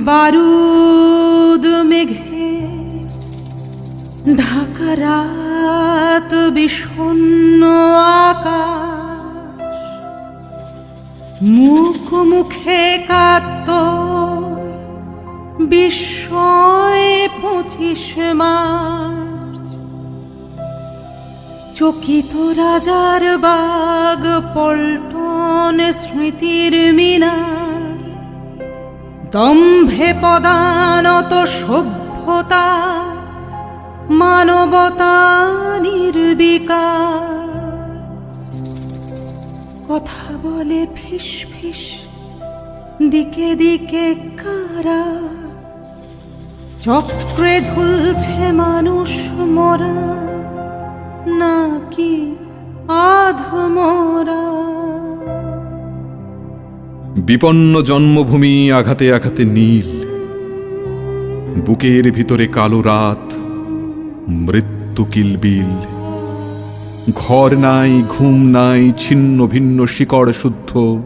বারুদ মেঘে ঢাকা রাত বিষণ্ণ আকাশ মুখ মুখে কাত বিস্ময়ে পঁচিশ মার্চ চকিত রাজার বাগ পল্টন স্মৃতির মিনার দম্ভে পদানত সভ্যতা, মানবতা নির্বিকার। কথা বলে ফিস ফিস, দিকে দিকে কারা। চক্রে ঝুলছে মানুষ বিপন্ন জন্মভূমি আঘাতে আঘাতে নীল। বুকের ভিতরে কালো রাত, মৃত্যু কিলবিল। ঘর নাই, ঘুম নাই, ছিন্ন ভিন্ন শিকড় শুদ্ধ।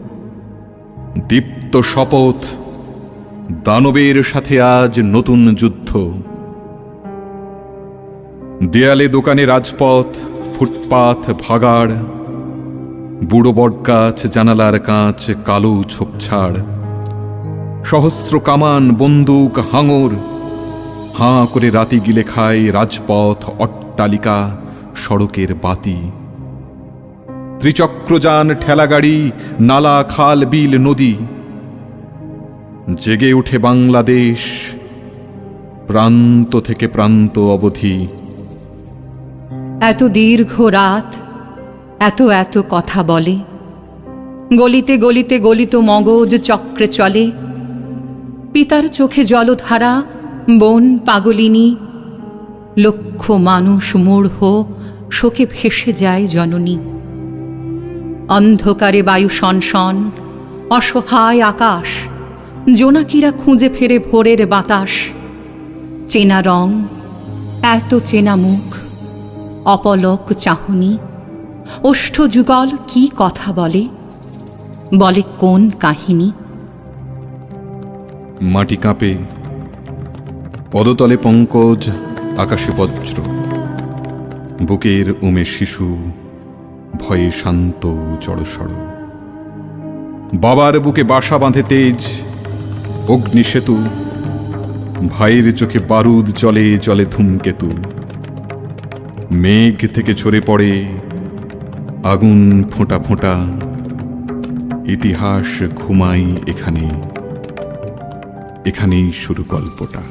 দীপ্ত শপথ, দানবের সাথে আজ নতুন যুদ্ধ। দেয়ালে দোকানে রাজপথ, ফুটপাথ ভাগাড়। বুড়ো বটগাছ জানালার কাঁচ, কালো ছোপছাড় সহস্র কামান, বন্দুক, হাঙর, হাঁ করে রাতি গিলে খায় রাজপথ, অট্টালিকা, সড়কের বাতি। ত্রিচক্রযান, ঠেলাগাড়ি, নালা, খাল, বিল, নদী। জেগে উঠে বাংলাদেশ, প্রান্ত থেকে প্রান্ত অবধি। এত দীর্ঘ রাত এত এত কথা বলে। গলিতে গলিতে গলিত মগজ চক্রে চলে। পিতার চোখে জলধারা, বন পাগলিনী। লক্ষ মানুষ মূঢ়, শোকে ভেসে যায় জননী। অন্ধকারে বায়ু সনসন, অসহায় আকাশ। জোনাকিরা খুঁজে ফেরে ভোরের বাতাস। চেনা রং, এত চেনা মুখ, অপলক চাহনি। ওষ্ঠ যুগল কি কথা বলে? বলে কোন কাহিনী? মাটি কাঁপে, পদতলে পঙ্কজ, আকাশে বজ্র। বুকের উমে শিশু, ভয়ে শান্ত জড়সড়। বাবার বুকে বাসা বাঁধে তেজ, অগ্নি সেতু। ভাইয়ের চোখে বারুদ জলে জলে ধূমকেতু। মেঘ থেকে ঝরে পড়ে আগুন ফোঁটা ফোঁটা, ইতিহাস ঘুমাই এখানে। এখানেই শুরু গল্পটা।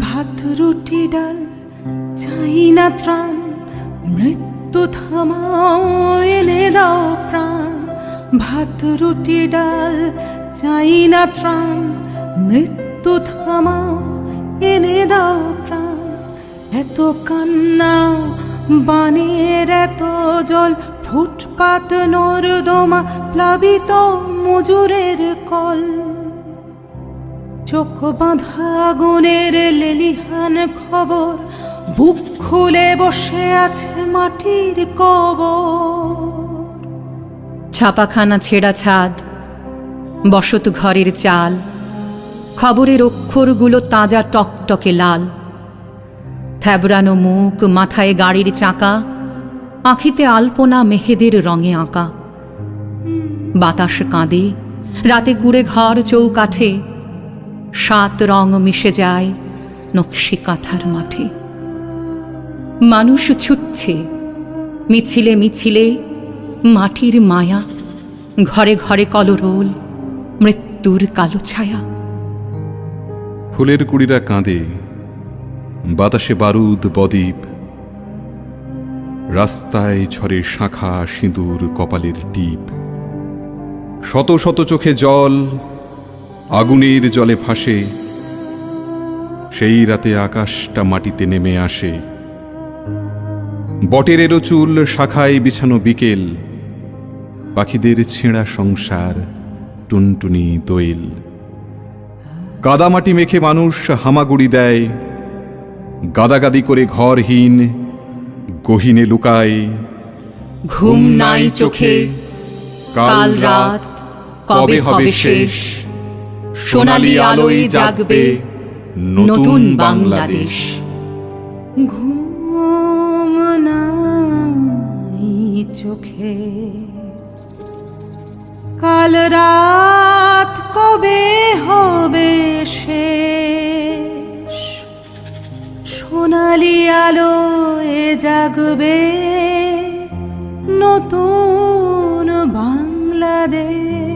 ভাত, রুটি, ডাল, চাই না ত্রাণ, মৃত্যু থামাও, এনে দাও প্রাণ। ভাত, রুটি, ডাল, চাই না ত্রাণ, মৃত্যু থামাও, এনে দাও প্রাণ। এত কান্না বানের এত জল, ফুটপাত নর্দমা প্লাবিত মজুরের কল। চোখ বাঁধা আগুনের লেলিহান খবর, বুক খুলে বসে আছে মাটির কবর। ছাপাখানা ছেঁড়া ছাদ, বসত ঘরের চাল, খবরের অক্ষরগুলো তাজা টকটকে লাল। থ্যাবড়ানো মুখ মাথায় গাড়ির চাকা, আঁখিতে আলপনা মেহেদের রঙে আঁকা। বাতাস কাঁদে, রাতে কুড়ে ঘর চৌকাঠে, সাত রং মিশে যায় নকশি কাঁথার মাঠে। মানুষ ছুটছে, মিছিলে মিছিলে, মাটির মায়া, ঘরে ঘরে কলরোল, মৃত্যুর কালো ছায়া। ফুলের কুড়িরা কাঁদে বাতাসে বারুদ, বদ্বীপ। রাস্তায় ঝরে শাখা সিঁদুর কপালের টিপ। শত শত চোখে জল আগুনের জলে ভাসে। সেই রাতে আকাশটা মাটিতে নেমে আসে। বটেরেরও চুল, শাখায় বিছানো বিকেল। পাখিদের ছেঁড়া সংসার, টুনটুনি দোয়েল। কাদামাটি মেখে মানুষ হামাগুড়ি দেয়। গাদাগাদি করে ঘরহীন গহিনে লুকায় ঘুম নাই চোখে কাল রাত কবে হবে শেষ? সোনালি আলোয় জাগবে নতুন বাংলাদেশ। ঘুম নাই চোখে কাল রাত কবে আলোয় জাগবে নতুন বাংলাদেশ।